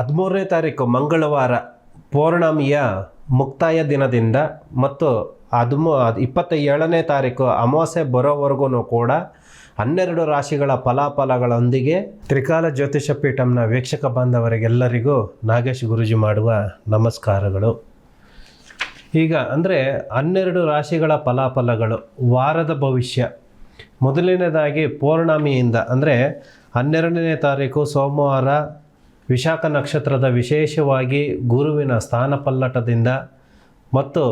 ಹದಿಮೂರನೇ ತಾರೀಕು ಮಂಗಳವಾರ ಪೌರ್ಣಮಿಯ ಮುಕ್ತಾಯ ದಿನದಿಂದ ಮತ್ತು ಹದಿಮೂ ಇಪ್ಪತ್ತ ಏಳನೇ ತಾರೀಕು ಅಮಾವಾಸ್ಯೆ ಬರೋವರೆಗೂ ಕೂಡ ಹನ್ನೆರಡು ರಾಶಿಗಳ ಫಲಾಫಲಗಳೊಂದಿಗೆ ತ್ರಿಕಾಲ ಜ್ಯೋತಿಷ ಪೀಠಂನ ವೀಕ್ಷಕ ಬಾಂಧವರಿಗೆಲ್ಲರಿಗೂ ನಾಗೇಶ್ ಗುರುಜಿ ಮಾಡುವ ನಮಸ್ಕಾರಗಳು. ಈಗ ಅಂದರೆ ಹನ್ನೆರಡು ರಾಶಿಗಳ ಫಲಾಫಲಗಳು, ವಾರದ ಭವಿಷ್ಯ. ಮೊದಲನೇದಾಗಿ ಪೌರ್ಣಮಿಯಿಂದ ಅಂದರೆ ಹನ್ನೆರಡನೇ ತಾರೀಕು ಸೋಮವಾರ ವಿಶಾಖ ನಕ್ಷತ್ರದ ವಿಶೇಷವಾಗಿ ಗುರುವಿನ ಸ್ಥಾನಪಲ್ಲಟದಿಂದ ಮತ್ತು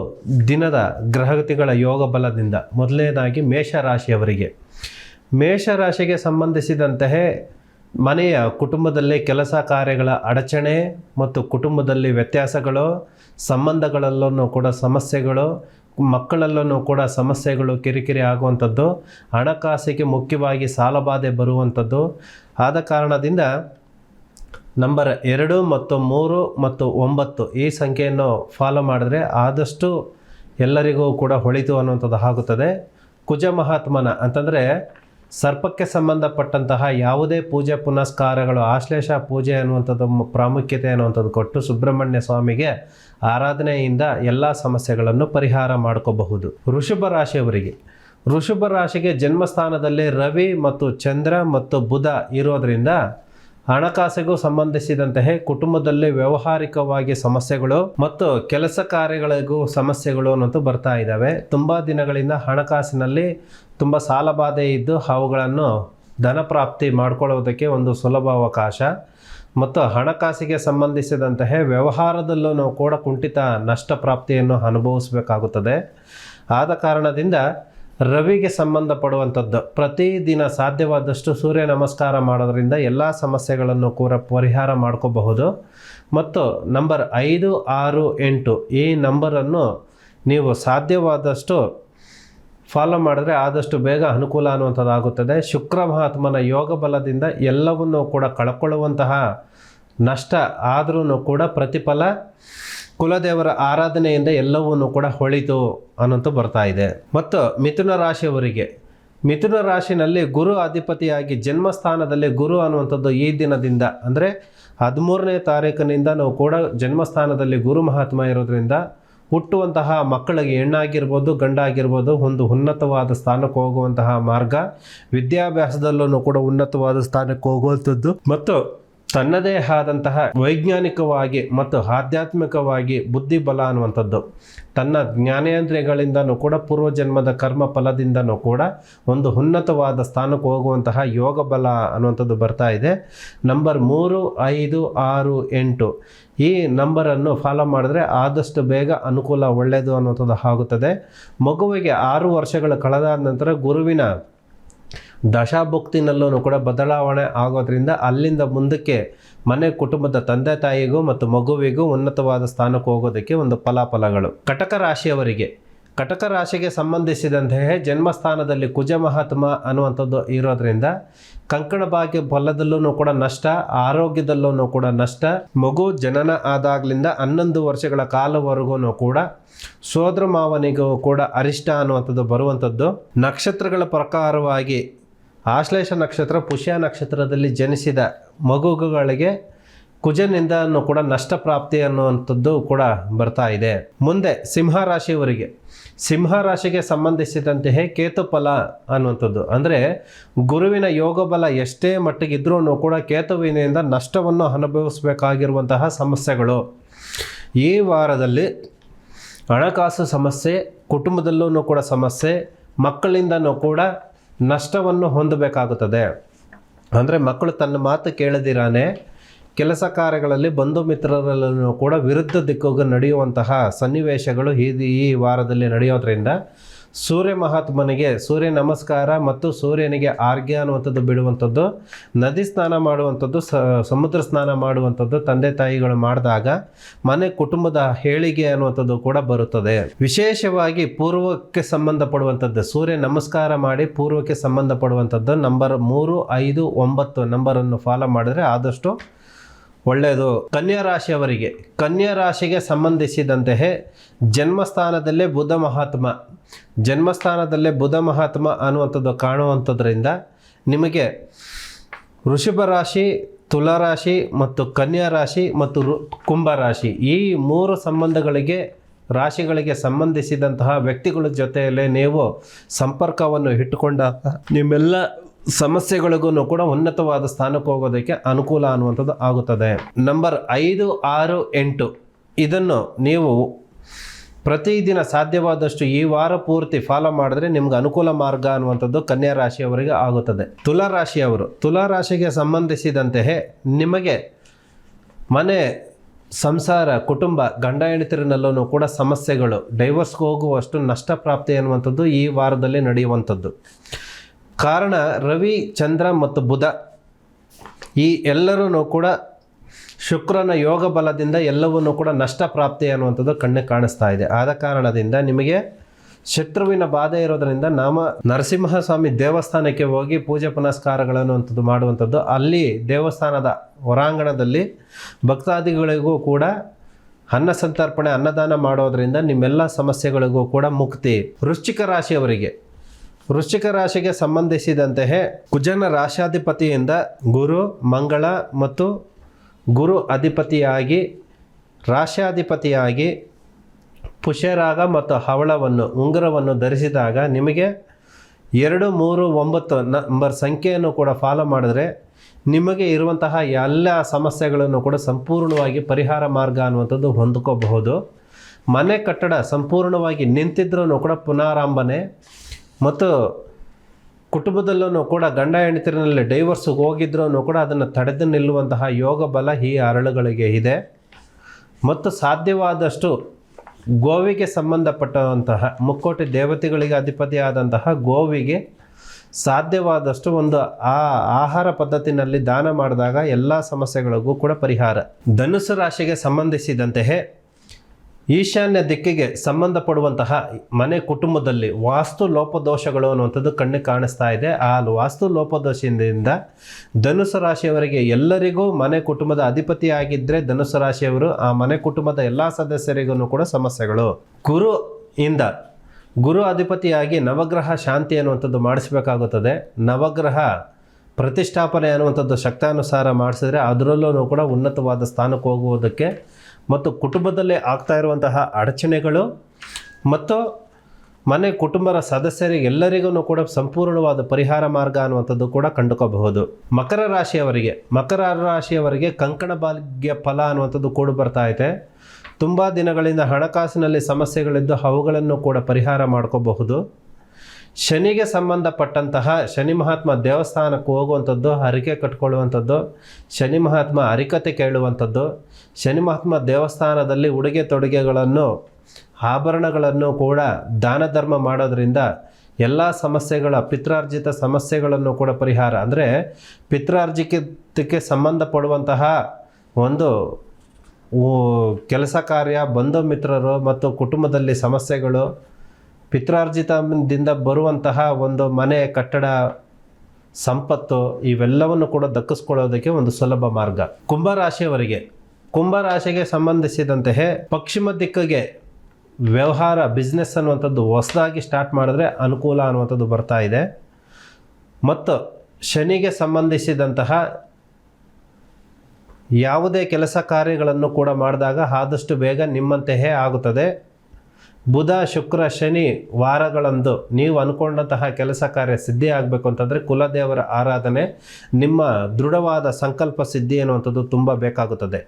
ದಿನದ ಗ್ರಹಗತಿಗಳ ಯೋಗ ಬಲದಿಂದ ಮೊದಲನೇದಾಗಿ ಮೇಷರಾಶಿಯವರಿಗೆ. ಮೇಷರಾಶಿಗೆ ಸಂಬಂಧಿಸಿದಂತೆಯೇ ಮನೆಯ ಕುಟುಂಬದಲ್ಲಿ ಕೆಲಸ ಕಾರ್ಯಗಳ ಅಡಚಣೆ ಮತ್ತು ಕುಟುಂಬದಲ್ಲಿ ವ್ಯತ್ಯಾಸಗಳು, ಸಂಬಂಧಗಳಲ್ಲೂ ಕೂಡ ಸಮಸ್ಯೆಗಳು, ಮಕ್ಕಳಲ್ಲೂ ಕೂಡ ಸಮಸ್ಯೆಗಳು ಕಿರಿಕಿರಿ ಆಗುವಂಥದ್ದು, ಹಣಕಾಸಿಗೆ ಮುಖ್ಯವಾಗಿ ಸಾಲಬಾಧೆ ಬರುವಂಥದ್ದು. ಆದ ಕಾರಣದಿಂದ ನಂಬರ್ ಎರಡು ಮತ್ತು ಮೂರು ಮತ್ತು ಒಂಬತ್ತು ಈ ಸಂಖ್ಯೆಯನ್ನು ಫಾಲೋ ಮಾಡಿದ್ರೆ ಆದಷ್ಟು ಎಲ್ಲರಿಗೂ ಕೂಡ ಹೊಳಿತು ಅನ್ನುವಂಥದ್ದು ಆಗುತ್ತದೆ. ಕುಜ ಮಹಾತ್ಮನ ಅಂತಂದರೆ ಸರ್ಪಕ್ಕೆ ಸಂಬಂಧಪಟ್ಟಂತಹ ಯಾವುದೇ ಪೂಜೆ ಪುನಸ್ಕಾರಗಳು, ಆಶ್ಲೇಷ ಪೂಜೆ ಅನ್ನುವಂಥದ್ದು ಪ್ರಾಮುಖ್ಯತೆ ಅನ್ನುವಂಥದ್ದು ಕೊಟ್ಟು ಸುಬ್ರಹ್ಮಣ್ಯ ಸ್ವಾಮಿಗೆ ಆರಾಧನೆಯಿಂದ ಎಲ್ಲ ಸಮಸ್ಯೆಗಳನ್ನು ಪರಿಹಾರ ಮಾಡ್ಕೋಬಹುದು. ಋಷಭ ರಾಶಿಯವರಿಗೆ ಋಷಭ ರಾಶಿಗೆ ಜನ್ಮಸ್ಥಾನದಲ್ಲಿ ರವಿ ಮತ್ತು ಚಂದ್ರ ಮತ್ತು ಬುಧ ಇರೋದ್ರಿಂದ ಹಣಕಾಸಿಗೂ ಸಂಬಂಧಿಸಿದಂತೆ ಕುಟುಂಬದಲ್ಲಿ ವ್ಯಾವಹಾರಿಕವಾಗಿ ಸಮಸ್ಯೆಗಳು ಮತ್ತು ಕೆಲಸ ಕಾರ್ಯಗಳಿಗೂ ಸಮಸ್ಯೆಗಳು ಅನ್ನೋದು ಬರ್ತಾ ಇದ್ದಾವೆ. ತುಂಬ ದಿನಗಳಿಂದ ಹಣಕಾಸಿನಲ್ಲಿ ತುಂಬ ಸಾಲಬಾಧೆ ಇದ್ದು ಅವುಗಳನ್ನು ಧನಪ್ರಾಪ್ತಿ ಮಾಡ್ಕೊಳ್ಳೋದಕ್ಕೆ ಒಂದು ಸುಲಭ ಅವಕಾಶ. ಮತ್ತು ಹಣಕಾಸಿಗೆ ಸಂಬಂಧಿಸಿದಂತಹ ವ್ಯವಹಾರದಲ್ಲೂ ನಾವು ಕೂಡ ಕುಂಠಿತ ನಷ್ಟ ಪ್ರಾಪ್ತಿಯನ್ನು ಅನುಭವಿಸಬೇಕಾಗುತ್ತದೆ. ಆದ ಕಾರಣದಿಂದ ರವಿಗೆ ಸಂಬಂಧಪಡುವಂಥದ್ದು. ಪ್ರತಿದಿನ ಸಾಧ್ಯವಾದಷ್ಟು ಸೂರ್ಯ ನಮಸ್ಕಾರ ಮಾಡೋದ್ರಿಂದ ಎಲ್ಲ ಸಮಸ್ಯೆಗಳನ್ನು ಕೂಡ ಪರಿಹಾರ ಮಾಡ್ಕೋಬಹುದು. ಮತ್ತು ನಂಬರ್ ಐದು, ಆರು, ಎಂಟು ಈ ನಂಬರನ್ನು ನೀವು ಸಾಧ್ಯವಾದಷ್ಟು ಫಾಲೋ ಮಾಡಿದ್ರೆ ಆದಷ್ಟು ಬೇಗ ಅನುಕೂಲ ಅನ್ನುವಂಥದ್ದಾಗುತ್ತದೆ. ಶುಕ್ರ ಮಹಾತ್ಮನ ಯೋಗ ಬಲದಿಂದ ಎಲ್ಲವನ್ನೂ ಕೂಡ ಕಳ್ಕೊಳ್ಳುವಂತಹ ನಷ್ಟ ಆದ್ರೂ ಕೂಡ ಪ್ರತಿಫಲ ಕುಲದೇವರ ಆರಾಧನೆಯಿಂದ ಎಲ್ಲವನ್ನು ಕೂಡ ಹೊಳಿತು ಅನ್ನಂತೂ ಬರ್ತಾ ಇದೆ. ಮತ್ತು ಮಿಥುನ ರಾಶಿಯವರಿಗೆ, ಮಿಥುನ ರಾಶಿನಲ್ಲಿ ಗುರು ಅಧಿಪತಿಯಾಗಿ ಜನ್ಮಸ್ಥಾನದಲ್ಲಿ ಗುರು ಅನ್ನುವಂಥದ್ದು ಈ ದಿನದಿಂದ, ಅಂದರೆ ಹದಿಮೂರನೇ ತಾರೀಕಿನಿಂದ ನಾವು ಕೂಡ ಜನ್ಮಸ್ಥಾನದಲ್ಲಿ ಗುರು ಮಹಾತ್ಮ ಇರೋದರಿಂದ ಹುಟ್ಟುವಂತಹ ಮಕ್ಕಳಿಗೆ ಹೆಣ್ಣಾಗಿರ್ಬೋದು, ಗಂಡಾಗಿರ್ಬೋದು ಒಂದು ಉನ್ನತವಾದ ಸ್ಥಾನಕ್ಕೆ ಹೋಗುವಂತಹ ಮಾರ್ಗ ವಿದ್ಯಾಭ್ಯಾಸದಲ್ಲೂ ಕೂಡ ಉನ್ನತವಾದ ಸ್ಥಾನಕ್ಕೆ ಹೋಗುವಂಥದ್ದು. ಮತ್ತು ತನ್ನದೇ ಆದಂತಹ ವೈಜ್ಞಾನಿಕವಾಗಿ ಮತ್ತು ಆಧ್ಯಾತ್ಮಿಕವಾಗಿ ಬುದ್ಧಿಬಲ ಅನ್ನುವಂಥದ್ದು. ತನ್ನ ಜ್ಞಾನೇಂದ್ರಿಯಗಳಿಂದನೂ ಕೂಡ ಪೂರ್ವಜನ್ಮದ ಕರ್ಮ ಫಲದಿಂದನೂ ಕೂಡ ಒಂದು ಉನ್ನತವಾದ ಸ್ಥಾನಕ್ಕೆ ಹೋಗುವಂತಹ ಯೋಗ ಬಲ ಅನ್ನುವಂಥದ್ದು ಬರ್ತಾ ಇದೆ. ನಂಬರ್ ಮೂರು, ಐದು, ಆರು, ಎಂಟು. ಈ ನಂಬರನ್ನು ಫಾಲೋ ಮಾಡಿದ್ರೆ ಆದಷ್ಟು ಬೇಗ ಅನುಕೂಲ ಒಳ್ಳೆಯದು ಅನ್ನುವಂಥದ್ದು ಆಗುತ್ತದೆ. ಮಗುವಿಗೆ ಆರು ವರ್ಷಗಳು ಕಳೆದಾದ ನಂತರ ಗುರುವಿನ ದಶಾಭುಕ್ತಿನಲ್ಲೂ ಕೂಡ ಬದಲಾವಣೆ ಆಗೋದ್ರಿಂದ ಅಲ್ಲಿಂದ ಮುಂದಕ್ಕೆ ಮನೆ ಕುಟುಂಬದ ತಂದೆ ತಾಯಿಗೂ ಮತ್ತು ಮಗುವಿಗೂ ಉನ್ನತವಾದ ಸ್ಥಾನಕ್ಕೆ ಹೋಗೋದಕ್ಕೆ ಒಂದು ಫಲಾಫಲಗಳು. ಕಟಕ ರಾಶಿಯವರಿಗೆ ಕಟಕ ರಾಶಿಗೆ ಸಂಬಂಧಿಸಿದಂತೆ ಜನ್ಮಸ್ಥಾನದಲ್ಲಿ ಕುಜ ಮಹಾತ್ಮ ಅನ್ನುವಂಥದ್ದು ಇರೋದ್ರಿಂದ ಕಂಕಣ ಭಾಗ್ಯ ಬಲದಲ್ಲೂ ಕೂಡ ನಷ್ಟ ಆರೋಗ್ಯದಲ್ಲೂ ಕೂಡ ನಷ್ಟ, ಮಗು ಜನನ ಆದಾಗ್ಲಿಂದ ಹನ್ನೊಂದು ವರ್ಷಗಳ ಕಾಲವರೆಗೂ ಕೂಡ ಸೋದರ ಮಾವನಿಗೂ ಕೂಡ ಅರಿಷ್ಟ ಅನ್ನುವಂಥದ್ದು ಬರುವಂಥದ್ದು. ನಕ್ಷತ್ರಗಳ ಪ್ರಕಾರವಾಗಿ ಆಶ್ಲೇಷ ನಕ್ಷತ್ರ, ಪುಷ್ಯ ನಕ್ಷತ್ರದಲ್ಲಿ ಜನಿಸಿದ ಮಗುಗಳಿಗೆ ಕುಜನಿಂದನೂ ಕೂಡ ನಷ್ಟ ಪ್ರಾಪ್ತಿ ಅನ್ನುವಂಥದ್ದು ಕೂಡ ಬರ್ತಾ ಇದೆ. ಮುಂದೆ ಸಿಂಹ ರಾಶಿಯವರಿಗೆ ಸಿಂಹ ರಾಶಿಗೆ ಸಂಬಂಧಿಸಿದಂತೆಯೇ ಕೇತುಫಲ ಅನ್ನುವಂಥದ್ದು. ಅಂದರೆ ಗುರುವಿನ ಯೋಗ ಬಲ ಎಷ್ಟೇ ಮಟ್ಟಿಗಿದ್ರೂ ಕೂಡ ಕೇತುವಿನಿಂದ ನಷ್ಟವನ್ನು ಅನುಭವಿಸಬೇಕಾಗಿರುವಂತಹ ಸಮಸ್ಯೆಗಳು. ಈ ವಾರದಲ್ಲಿ ಹಣಕಾಸು ಸಮಸ್ಯೆ ಕುಟುಂಬದಲ್ಲೂ ಕೂಡ ಸಮಸ್ಯೆ, ಮಕ್ಕಳಿಂದನೂ ಕೂಡ ನಷ್ಟವನ್ನು ಹೊಂದಬೇಕಾಗುತ್ತದೆ. ಅಂದರೆ ಮಕ್ಕಳು ತನ್ನ ಮಾತು ಕೇಳದಿರಾನೆ ಕೆಲಸ ಕಾರ್ಯಗಳಲ್ಲಿ ಬಂಧು ಮಿತ್ರರಲ್ಲೂ ಕೂಡ ವಿರುದ್ಧ ದಿಕ್ಕಿಗೆ ನಡೆಯುವಂತಹ ಸನ್ನಿವೇಶಗಳು ಈ ಈ ವಾರದಲ್ಲಿ ನಡೆಯೋದ್ರಿಂದ ಸೂರ್ಯ ಮಹಾತ್ಮನಿಗೆ ಸೂರ್ಯ ನಮಸ್ಕಾರ ಮತ್ತು ಸೂರ್ಯನಿಗೆ ಆರ್ಗ್ಯ ಅನ್ನುವಂಥದ್ದು ಬಿಡುವಂಥದ್ದು, ನದಿ ಸ್ನಾನ ಮಾಡುವಂಥದ್ದು ಸಮುದ್ರ ಸ್ನಾನ ಮಾಡುವಂಥದ್ದು ತಂದೆ ತಾಯಿಗಳು ಮಾಡಿದಾಗ ಮನೆ ಕುಟುಂಬದ ಹೇಳಿಗೆ ಅನ್ನುವಂಥದ್ದು ಕೂಡ ಬರುತ್ತದೆ. ವಿಶೇಷವಾಗಿ ಪೂರ್ವಕ್ಕೆ ಸಂಬಂಧಪಡುವಂಥದ್ದು, ಸೂರ್ಯ ನಮಸ್ಕಾರ ಮಾಡಿ ಪೂರ್ವಕ್ಕೆ ಸಂಬಂಧಪಡುವಂಥದ್ದು ನಂಬರ್ ಮೂರು ಐದು ಒಂಬತ್ತು ನಂಬರನ್ನು ಫಾಲೋ ಮಾಡಿದ್ರೆ ಆದಷ್ಟು ಒಳ್ಳೆಯದು. ಕನ್ಯಾ ರಾಶಿಯವರಿಗೆ. ಕನ್ಯಾ ರಾಶಿಗೆ ಸಂಬಂಧಿಸಿದಂತೆಯೇ ಜನ್ಮಸ್ಥಾನದಲ್ಲೇ ಬುಧ ಮಹಾತ್ಮ. ಜನ್ಮಸ್ಥಾನದಲ್ಲೇ ಬುಧ ಮಹಾತ್ಮ ಅನ್ನುವಂಥದ್ದು ಕಾಣುವಂಥದ್ರಿಂದ ನಿಮಗೆ ವೃಷಭ ರಾಶಿ ತುಲಾರಾಶಿ ಮತ್ತು ಕನ್ಯಾ ರಾಶಿ ಮತ್ತು ಕುಂಭ ರಾಶಿ ಈ ಮೂರು ಸಂಬಂಧಗಳಿಗೆ, ರಾಶಿಗಳಿಗೆ ಸಂಬಂಧಿಸಿದಂತಹ ವ್ಯಕ್ತಿಗಳ ಜೊತೆಯಲ್ಲೇ ನೀವು ಸಂಪರ್ಕವನ್ನು ಇಟ್ಟುಕೊಂಡಾಗ ನಿಮ್ಮೆಲ್ಲ ಸಮಸ್ಯೆಗಳಿಗೂ ಕೂಡ ಉನ್ನತವಾದ ಸ್ಥಾನಕ್ಕೆ ಹೋಗೋದಕ್ಕೆ ಅನುಕೂಲ ಅನ್ನುವಂಥದ್ದು ಆಗುತ್ತದೆ. ನಂಬರ್ ಐದು, ಆರು, ಎಂಟು. ಇದನ್ನು ನೀವು ಪ್ರತಿದಿನ ಸಾಧ್ಯವಾದಷ್ಟು ಈ ವಾರ ಪೂರ್ತಿ ಫಾಲೋ ಮಾಡಿದ್ರೆ ನಿಮ್ಗೆ ಅನುಕೂಲ ಮಾರ್ಗ ಅನ್ನುವಂಥದ್ದು ಕನ್ಯಾ ರಾಶಿಯವರಿಗೆ ಆಗುತ್ತದೆ. ತುಲಾ ರಾಶಿಯವರು, ತುಲಾ ರಾಶಿಗೆ ಸಂಬಂಧಿಸಿದಂತೆಯೇ ನಿಮಗೆ ಮನೆ, ಸಂಸಾರ, ಕುಟುಂಬ, ಗಂಡ ಹೆಂಡತಿರನಲ್ಲೂ ಕೂಡ ಸಮಸ್ಯೆಗಳು ಡೈವರ್ಸ್ಗೆ ಹೋಗುವಷ್ಟು ನಷ್ಟ ಪ್ರಾಪ್ತಿ ಅನ್ನುವಂಥದ್ದು ಈ ವಾರದಲ್ಲಿ ನಡೆಯುವಂಥದ್ದು. ಕಾರಣ ರವಿ, ಚಂದ್ರ ಮತ್ತು ಬುಧ. ಈ ಎಲ್ಲರೂ ಕೂಡ ಶುಕ್ರನ ಯೋಗ ಬಲದಿಂದ ಎಲ್ಲವನ್ನೂ ಕೂಡ ನಷ್ಟ ಪ್ರಾಪ್ತಿ ಅನ್ನುವಂಥದ್ದು ಕಣ್ಣಿಗೆ ಕಾಣಿಸ್ತಾ ಇದೆ. ಆದ ಕಾರಣದಿಂದ ನಿಮಗೆ ಶತ್ರುವಿನ ಬಾಧೆ ಇರೋದರಿಂದ ನಾಮ ನರಸಿಂಹಸ್ವಾಮಿ ದೇವಸ್ಥಾನಕ್ಕೆ ಹೋಗಿ ಪೂಜೆ ಪುನಸ್ಕಾರಗಳನ್ನು ಮಾಡುವಂಥದ್ದು. ಅಲ್ಲಿ ದೇವಸ್ಥಾನದ ಹೊರಾಂಗಣದಲ್ಲಿ ಭಕ್ತಾದಿಗಳಿಗೂ ಕೂಡ ಅನ್ನ ಸಂತರ್ಪಣೆ, ಅನ್ನದಾನ ಮಾಡೋದರಿಂದ ನಿಮ್ಮೆಲ್ಲ ಸಮಸ್ಯೆಗಳಿಗೂ ಕೂಡ ಮುಕ್ತಿ. ವೃಶ್ಚಿಕ ರಾಶಿಯವರಿಗೆ ವೃಶ್ಚಿಕ ರಾಶಿಗೆ ಸಂಬಂಧಿಸಿದಂತೆಯೇ ಕುಜನ ರಾಶಾಧಿಪತಿಯಿಂದ ಗುರು, ಮಂಗಳ ಮತ್ತು ಗುರು ಅಧಿಪತಿಯಾಗಿ ರಾಶ್ಯಾಧಿಪತಿಯಾಗಿ ಪುಷ್ಯರಾಗ ಮತ್ತು ಹವಳವನ್ನು, ಉಂಗುರವನ್ನು ಧರಿಸಿದಾಗ ನಿಮಗೆ ಎರಡು, ಮೂರು, ಒಂಬತ್ತು ನಂಬರ್ ಸಂಖ್ಯೆಯನ್ನು ಕೂಡ ಫಾಲೋ ಮಾಡಿದ್ರೆ ನಿಮಗೆ ಇರುವಂತಹ ಎಲ್ಲ ಸಮಸ್ಯೆಗಳನ್ನು ಕೂಡ ಸಂಪೂರ್ಣವಾಗಿ ಪರಿಹಾರ ಮಾರ್ಗ ಅನ್ನುವಂಥದ್ದು ಹೊಂದ್ಕೋಬಹುದು. ಮನೆ ಕಟ್ಟಡ ಸಂಪೂರ್ಣವಾಗಿ ನಿಂತಿದ್ರೂ ಕೂಡ ಪುನರಾರಂಭನೆ ಮತ್ತು ಕುಟುಂಬದಲ್ಲೂ ಕೂಡ ಗಂಡ ಹೆಂಡತಿರಿನಲ್ಲಿ ಡೈವರ್ಸ್ಗೆ ಹೋಗಿದ್ರೂ ಕೂಡ ಅದನ್ನು ತಡೆದು ನಿಲ್ಲುವಂತಹ ಯೋಗ ಬಲ ಈ ಅರಳುಗಳಿಗೆ ಇದೆ. ಮತ್ತು ಸಾಧ್ಯವಾದಷ್ಟು ಗೋವಿಗೆ ಸಂಬಂಧಪಟ್ಟಂತಹ ಮುಕ್ಕೋಟಿ ದೇವತೆಗಳಿಗೆ ಅಧಿಪತಿಯಾದಂತಹ ಗೋವಿಗೆ ಸಾಧ್ಯವಾದಷ್ಟು ಒಂದು ಆ ಆಹಾರ ಪದ್ಧತಿನಲ್ಲಿ ದಾನ ಮಾಡಿದಾಗ ಎಲ್ಲ ಸಮಸ್ಯೆಗಳಿಗೂ ಕೂಡ ಪರಿಹಾರ. ಧನುಸು ರಾಶಿಗೆ ಸಂಬಂಧಿಸಿದಂತೆಯೇ ಈಶಾನ್ಯ ದಿಕ್ಕಿಗೆ ಸಂಬಂಧಪಡುವಂತಹ ಮನೆ ಕುಟುಂಬದಲ್ಲಿ ವಾಸ್ತು ಲೋಪದೋಷಗಳು ಅನ್ನುವಂಥದ್ದು ಕಣ್ಣಿಗೆ ಕಾಣಿಸ್ತಾ ಇದೆ. ಆ ವಾಸ್ತು ಲೋಪದೋಷದಿಂದ ಧನುಸು ರಾಶಿಯವರಿಗೆ ಎಲ್ಲರಿಗೂ ಮನೆ ಕುಟುಂಬದ ಅಧಿಪತಿಯಾಗಿದ್ದರೆ ಧನುಸು ರಾಶಿಯವರು ಆ ಮನೆ ಕುಟುಂಬದ ಎಲ್ಲ ಸದಸ್ಯರಿಗೂ ಕೂಡ ಸಮಸ್ಯೆಗಳು. ಗುರು ಇಂದ ಗುರು ಅಧಿಪತಿಯಾಗಿ ನವಗ್ರಹ ಶಾಂತಿ ಅನ್ನುವಂಥದ್ದು ಮಾಡಿಸಬೇಕಾಗುತ್ತದೆ. ನವಗ್ರಹ ಪ್ರತಿಷ್ಠಾಪನೆ ಅನ್ನುವಂಥದ್ದು ಶಕ್ತಾನುಸಾರ ಮಾಡಿಸಿದ್ರೆ ಅದರಲ್ಲೂ ಕೂಡ ಉನ್ನತವಾದ ಸ್ಥಾನಕ್ಕೆ ಹೋಗುವುದಕ್ಕೆ ಮತ್ತು ಕುಟುಂಬದಲ್ಲೇ ಆಗ್ತಾ ಇರುವಂತಹ ಅಡಚಣೆಗಳು ಮತ್ತು ಮನೆ ಕುಟುಂಬದ ಸದಸ್ಯರಿಗೆ ಎಲ್ಲರಿಗೂ ಕೂಡ ಸಂಪೂರ್ಣವಾದ ಪರಿಹಾರ ಮಾರ್ಗ ಅನ್ನುವಂಥದ್ದು ಕೂಡ ಕಂಡುಕೋಬಹುದು. ಮಕರ ರಾಶಿಯವರಿಗೆ ಮಕರ ರಾಶಿಯವರಿಗೆ ಕಂಕಣ ಭಾಗ್ಯ ಫಲ ಅನ್ನುವಂಥದ್ದು ಕೂಡ ಬರ್ತಾ ಇದೆ. ತುಂಬ ದಿನಗಳಿಂದ ಹಣಕಾಸಿನಲ್ಲಿ ಸಮಸ್ಯೆಗಳಿದ್ದು ಅವುಗಳನ್ನು ಕೂಡ ಪರಿಹಾರ ಮಾಡ್ಕೋಬಹುದು. ಶನಿಗೆ ಸಂಬಂಧಪಟ್ಟಂತಹ ಶನಿ ಮಹಾತ್ಮ ದೇವಸ್ಥಾನಕ್ಕೆ ಹೋಗುವಂಥದ್ದು, ಹರಿಕೆ ಕಟ್ಕೊಳ್ಳುವಂಥದ್ದು, ಶನಿ ಮಹಾತ್ಮ ಹರಿಕತೆ ಕೇಳುವಂಥದ್ದು, ಶನಿ ಮಹಾತ್ಮ ದೇವಸ್ಥಾನದಲ್ಲಿ ಉಡುಗೆ ತೊಡುಗೆಗಳನ್ನು, ಆಭರಣಗಳನ್ನು ಕೂಡ ದಾನ ಧರ್ಮ ಮಾಡೋದರಿಂದ ಎಲ್ಲ ಸಮಸ್ಯೆಗಳ, ಪಿತ್ರಾರ್ಜಿತ ಸಮಸ್ಯೆಗಳನ್ನು ಕೂಡ ಪರಿಹಾರ. ಅಂದರೆ ಪಿತ್ರಾರ್ಜಿತಕ್ಕೆ ಸಂಬಂಧಪಡುವಂತಹ ಒಂದು ಕೆಲಸ ಕಾರ್ಯ, ಬಂಧು ಮಿತ್ರರು ಮತ್ತು ಕುಟುಂಬದಲ್ಲಿ ಸಮಸ್ಯೆಗಳು ಪಿತ್ರಾರ್ಜಿತದಿಂದ ಬರುವಂತಹ ಒಂದು ಮನೆ, ಕಟ್ಟಡ, ಸಂಪತ್ತು ಇವೆಲ್ಲವನ್ನು ಕೂಡ ದಕ್ಕಿಸ್ಕೊಳ್ಳೋದಕ್ಕೆ ಒಂದು ಸುಲಭ ಮಾರ್ಗ. ಕುಂಭರಾಶಿಯವರಿಗೆ. ಕುಂಭರಾಶಿಗೆ ಸಂಬಂಧಿಸಿದಂತೆ ಪಶ್ಚಿಮ ದಿಕ್ಕಿಗೆ ವ್ಯವಹಾರ ಬಿಸ್ನೆಸ್ ಅನ್ನುವಂಥದ್ದು ಹೊಸದಾಗಿ ಸ್ಟಾರ್ಟ್ ಮಾಡಿದ್ರೆ ಅನುಕೂಲ ಅನ್ನುವಂಥದ್ದು ಬರ್ತಾ ಇದೆ. ಮತ್ತು ಶನಿಗೆ ಸಂಬಂಧಿಸಿದಂತಹ ಯಾವುದೇ ಕೆಲಸ ಕಾರ್ಯಗಳನ್ನು ಕೂಡ ಮಾಡಿದಾಗ ಆದಷ್ಟು ಬೇಗ ನಿಮ್ಮಂತೆಯೇ ಆಗುತ್ತದೆ. ಬುಧ, ಶುಕ್ರ, ಶನಿ ವಾರಗಳಂದು ನೀವು ಅಂದ್ಕೊಂಡಂತಹ ಕೆಲಸ ಕಾರ್ಯ ಸಿದ್ಧಿ ಆಗಬೇಕು ಅಂತಂದರೆ ಕುಲದೇವರ ಆರಾಧನೆ, ನಿಮ್ಮ ದೃಢವಾದ ಸಂಕಲ್ಪ ಸಿದ್ಧಿ ಅನ್ನುವಂಥದ್ದು ತುಂಬ ಬೇಕಾಗುತ್ತದೆ.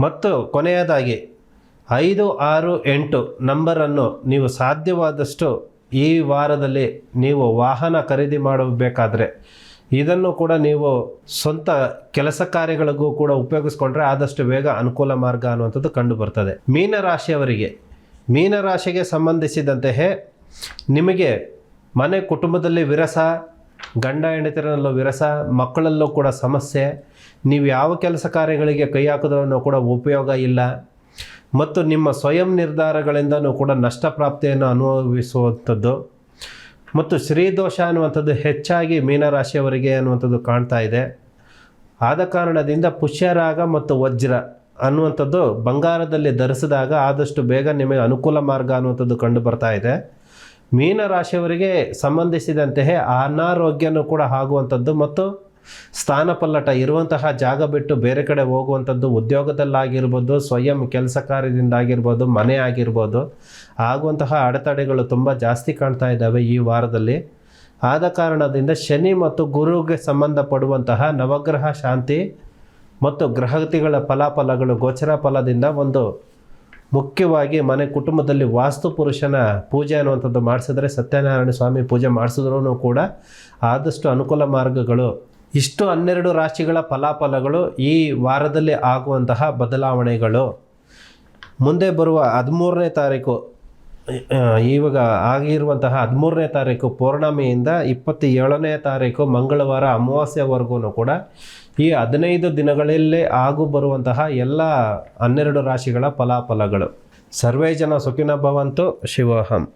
ಮತ್ತು ಕೊನೆಯದಾಗಿ, ಐದು, ಆರು, ಎಂಟು ನಂಬರನ್ನು ನೀವು ಸಾಧ್ಯವಾದಷ್ಟು ಈ ವಾರದಲ್ಲಿ ನೀವು ವಾಹನ ಖರೀದಿ ಮಾಡಬೇಕಾದ್ರೆ ಇದನ್ನು ಕೂಡ ನೀವು ಸ್ವಂತ ಕೆಲಸ ಕಾರ್ಯಗಳಿಗೂ ಕೂಡ ಉಪಯೋಗಿಸ್ಕೊಂಡ್ರೆ ಆದಷ್ಟು ಬೇಗ ಅನುಕೂಲ ಮಾರ್ಗ ಅನ್ನುವಂಥದ್ದು ಕಂಡು ಬರ್ತದೆ. ಮೀನರಾಶಿಯವರಿಗೆ, ಮೀನರಾಶಿಗೆ ಸಂಬಂಧಿಸಿದಂತೆಯೇ ನಿಮಗೆ ಮನೆ ಕುಟುಂಬದಲ್ಲಿ ವಿರಸ, ಗಂಡ ಹೆಂಡತಿರಲ್ಲೂ ವಿರಸ, ಮಕ್ಕಳಲ್ಲೂ ಕೂಡ ಸಮಸ್ಯೆ, ನೀವು ಯಾವ ಕೆಲಸ ಕಾರ್ಯಗಳಿಗೆ ಕೈ ಹಾಕಿದ್ರೂ ಕೂಡ ಉಪಯೋಗ ಇಲ್ಲ, ಮತ್ತು ನಿಮ್ಮ ಸ್ವಯಂ ನಿರ್ಧಾರಗಳಿಂದನೂ ಕೂಡ ನಷ್ಟ ಪ್ರಾಪ್ತಿಯನ್ನು ಅನುಭವಿಸುವಂಥದ್ದು. ಮತ್ತು ಶ್ರೀದೋಷ ಅನ್ನುವಂಥದ್ದು ಹೆಚ್ಚಾಗಿ ಮೀನರಾಶಿಯವರಿಗೆ ಅನ್ನುವಂಥದ್ದು ಕಾಣ್ತಾ ಇದೆ. ಆದ ಕಾರಣದಿಂದ ಪುಷ್ಯರಾಗ ಮತ್ತು ವಜ್ರ ಅನ್ನುವಂಥದ್ದು ಬಂಗಾರದಲ್ಲಿ ಧರಿಸಿದಾಗ ಆದಷ್ಟು ಬೇಗ ನಿಮಗೆ ಅನುಕೂಲ ಮಾರ್ಗ ಅನ್ನುವಂಥದ್ದು ಕಂಡು ಬರ್ತಾ ಇದೆ. ಮೀನರಾಶಿಯವರಿಗೆ ಸಂಬಂಧಿಸಿದಂತೆಯೇ ಅನಾರೋಗ್ಯನೂ ಕೂಡ ಆಗುವಂಥದ್ದು ಮತ್ತು ಸ್ಥಾನಪಲ್ಲಟ ಇರುವಂತಹ ಜಾಗ ಬಿಟ್ಟು ಬೇರೆ ಕಡೆ ಹೋಗುವಂಥದ್ದು ಉದ್ಯೋಗದಲ್ಲಾಗಿರ್ಬೋದು, ಸ್ವಯಂ ಕೆಲಸ ಕಾರ್ಯದಿಂದ ಆಗಿರ್ಬೋದು ಮನೆ ಆಗಿರ್ಬೋದು, ಆಗುವಂತಹ ಅಡೆತಡೆಗಳು ತುಂಬ ಜಾಸ್ತಿ ಕಾಣ್ತಾ ಇದ್ದಾವೆ ಈ ವಾರದಲ್ಲಿ. ಆದ ಕಾರಣದಿಂದ ಶನಿ ಮತ್ತು ಗುರುಗೆ ಸಂಬಂಧಪಡುವಂತಹ ನವಗ್ರಹ ಶಾಂತಿ ಮತ್ತು ಗ್ರಹತಿಗಳ ಫಲಾಫಲಗಳು ಗೋಚರ ಫಲದಿಂದ ಒಂದು ಮುಖ್ಯವಾಗಿ ಮನೆ ಕುಟುಂಬದಲ್ಲಿ ವಾಸ್ತು ಪುರುಷನ ಪೂಜೆ ಅನ್ನುವಂಥದ್ದು ಮಾಡಿಸಿದ್ರೆ ಸತ್ಯನಾರಾಯಣ ಸ್ವಾಮಿ ಪೂಜೆ ಮಾಡಿಸಿದ್ರೂ ಕೂಡ ಆದಷ್ಟು ಅನುಕೂಲ ಮಾರ್ಗಗಳು ಇಷ್ಟು ಹನ್ನೆರಡು ರಾಶಿಗಳ ಫಲಾಫಲಗಳು ಈ ವಾರದಲ್ಲಿ ಆಗುವಂತಹ ಬದಲಾವಣೆಗಳು. ಮುಂದೆ ಬರುವ ಹದಿಮೂರನೇ ತಾರೀಕು ಇವಾಗ ಆಗಿರುವಂತಹ ಹದಿಮೂರನೇ ತಾರೀಕು ಪೌರ್ಣಮಿಯಿಂದ ಇಪ್ಪತ್ತೇಳನೇ ತಾರೀಕು ಮಂಗಳವಾರ ಅಮಾವಾಸ್ಯವರೆಗೂ ಕೂಡ ಈ ಹದಿನೈದು ದಿನಗಳಲ್ಲೇ ಆಗು ಬರುವಂತಹ ಎಲ್ಲ ಹನ್ನೆರಡು ರಾಶಿಗಳ ಫಲಾಫಲಗಳು. ಸರ್ವೇ ಜನ ಸುಖಿನ ಭವಂತು, ಶಿವೋಹಂ.